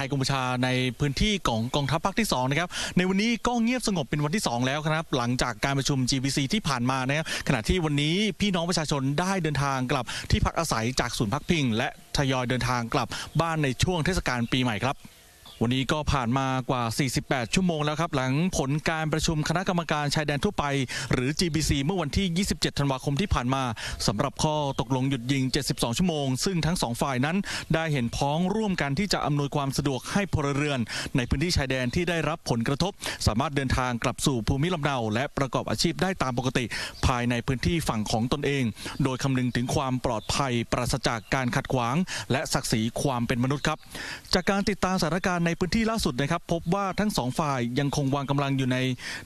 ทยกัมพูชาในพื้นที่ของกองทัพภาคที่2นะครับในวันนี้ก็เงียบสงบเป็นวันที่ 2 แล้วครับ หลังจากการประชุม GBC ที่ผ่านมานะครับขณะที่วันนี้พี่น้องประชาชนได้เดินทางกลับที่พักอาศัยจากศูนย์พักพิง และทยอยเดินทางกลับบ้านในช่วงเทศกาลปีใหม่ครับ วันนี้ก็ผ่านมากว่า 48 ชั่วโมงแล้วครับ หลังผลการประชุมคณะกรรมการชายแดนทั่วไป หรือ GBC เมื่อวันที่ 27 ธันวาคมที่ผ่านมาสำหรับข้อตกลงหยุดยิง 72 ชั่วโมง ซึ่งทั้งสองฝ่ายนั้นได้เห็นพ้องร่วมกันที่จะอำนวยความสะดวกให้พลเรือน ในพื้นที่ชายแดนที่ได้รับผลกระทบ สามารถเดินทางกลับสู่ภูมิลำเนา และประกอบอาชีพได้ตามปกติ ภายในพื้นที่ฝั่งของตนเอง โดยคำนึงถึงความปลอดภัยปราศจากการขัดขวาง และศักดิ์ศรีความเป็นมนุษย์ครับ จากการติดตามสถานการณ์ในในพื้นที่ล่าสุดนะครับพบว่าทั้งสองฝ่ายยังคงวางกำลังอยู่ใน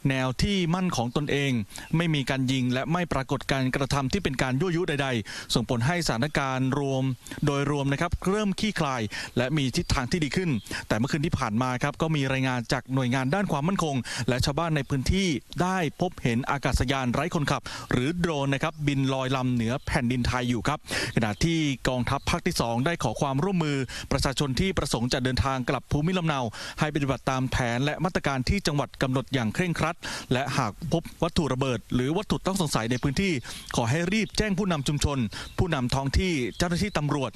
แนวที่มั่นของตนเอง ไม่มีการยิงและไม่ปรากฏการกระทำที่เป็นการยั่วยุใด ๆ ส่งผลให้สถานการณ์รวม โดยรวมนะครับเริ่มคลี่คลาย และมีทิศทางที่ดีขึ้น แต่เมื่อคืนที่ผ่านมาครับก็มีรายงานจากหน่วยงานด้านความมั่นคง และชาวบ้านในพื้นที่ได้พบเห็นอากาศยานไร้คนขับ หรือโดรนนะครับบินลอยลำเหนือแผ่นดินไทยอยู่ครับขณะที่กองทัพภาคที่ 2 ได้ขอความร่วมมือประชาชนที่ประสงค์จะเดินทางกลับภูมิลำเนา ให้ปฏิบัติตามแผนและมาตรการที่จังหวัดกำหนดอย่างเคร่งครัด และหากพบวัตถุระเบิด หรือวัตถุต้องสงสัยในพื้นที่ ขอให้รีบแจ้งผู้นำชุมชน ผู้นำท้องที่เจ้าหน้าที่ตำรวจ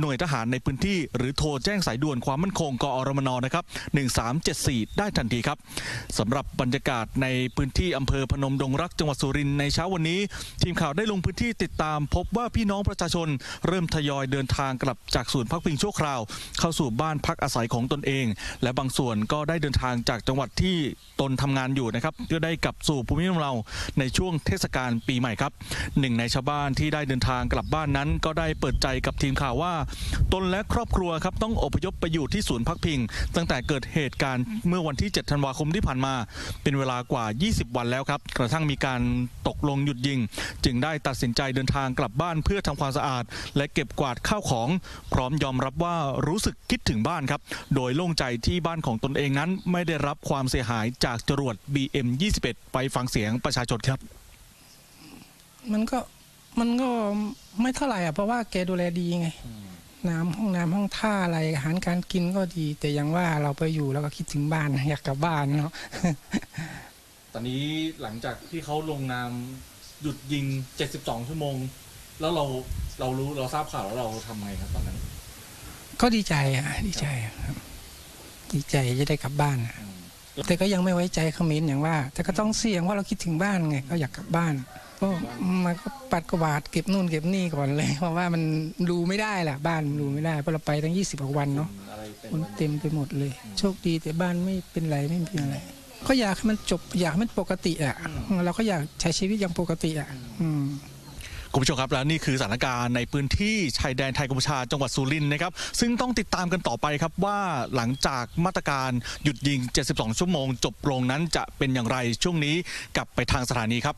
หน่วยทหารในพื้นที่ หรือโทรแจ้งสายด่วนความมั่นคงกอรมนนะครับ1374 ได้ทันทีครับสำหรับบรรยากาศในพื้นที่อำเภอพนมดงรักจังหวัดสุรินทร์ในเช้าวันนี้ ทีมข่าวได้ลงพื้นที่ติดตาม พบว่าพี่น้องประชาชน เริ่มทยอยเดินทางกลับจากศูนย์พักพิงชั่วคราว เข้าสู่บ้านพักอาศัยของตนเองและบางส่วนก็ได้เดินทางจากจังหวัดที่ตนทำงานอยู่นะครับก็ได้กลับสู่ภูมิลำเนาในช่วงเทศกาลปีใหม่ครับหนึ่งในชาวบ้านที่ได้เดินทางกลับบ้านนั้น ก็ได้เปิดใจกับทีมข่าวว่า ตนและครอบครัวครับต้องอพยพไปอยู่ที่ศูนย์พักพิง ตั้งแต่เกิดเหตุการณ์เมื่อวันที่ 7 ธันวาคมที่ผ่านมา เป็นเวลากว่า 20 วันแล้วครับกระทั่งมีการตกลงหยุดยิง จึงได้ตัดสินใจเดินทางกลับบ้านเพื่อทำความสะอาด และเก็บกวาดข้าวของ พร้อมยอมรับว่ารู้สึกคิดถึงบ้านครับ โดยโล่งใจที่บ้านของตนเองนั้น ไม่ได้รับความเสียหายจากจรวด BM21 ไปฟังเสียงประชาชนครับ มันก็มันก็ไม่เท่าไหร่อะเพราะว่าแกดูแลดีไง น้ำห้องน้ำห้องท่าอะไรอาหารการกินก็ดี แต่อยังว่าเราไปอยู่แล้วก็คิดถึงบ้านอยากกลับบ้านเนาะตอนนี้หลังจากที่เขาลงนามหยุดยิง 72 ชั่วโมง แล้วเราเรารู้เราทราบข่าวแล้วเราทำไงครับตอนนั้น ก็ดีใจอะดีใจครับ ดีใจจะได้กลับบ้านอะแต่ก็ยังไม่ไว้ใจเขมรอย่างว่า แต่ก็ต้องเสี่ยงว่าเราคิดถึงบ้านไงก็อยากกลับบ้านก็มันก็ปัดกวาดเก็บนู่นเก็บนี่ก่อนเลยเพราะว่ามันดูไม่ได้แหละบ้านมันดูไม่ได้เพราะเราไปตั้งยี่สิบกว่าวันเนาะอะไรเป็นคนเต็มไปหมดเลย โชคดีแต่บ้านไม่เป็นไรไม่เป็นอะไรก็อยากให้มันจบอยากให้มันปกติอะเราก็อยากใช้ชีวิตอย่างปกติอะ อืม คุณผู้ชมครับและนี่คือสถานการณ์ในพื้นที่ชายแดนไทยกัมพูชาจังหวัดสุรินทร์นะครับ ซึ่งต้องติดตามกันต่อไปครับว่าหลังจากมาตรการหยุดยิง 72 ชั่วโมง จบลงนั้นจะเป็นอย่างไรช่วงนี้กลับไปทางสถานีครับ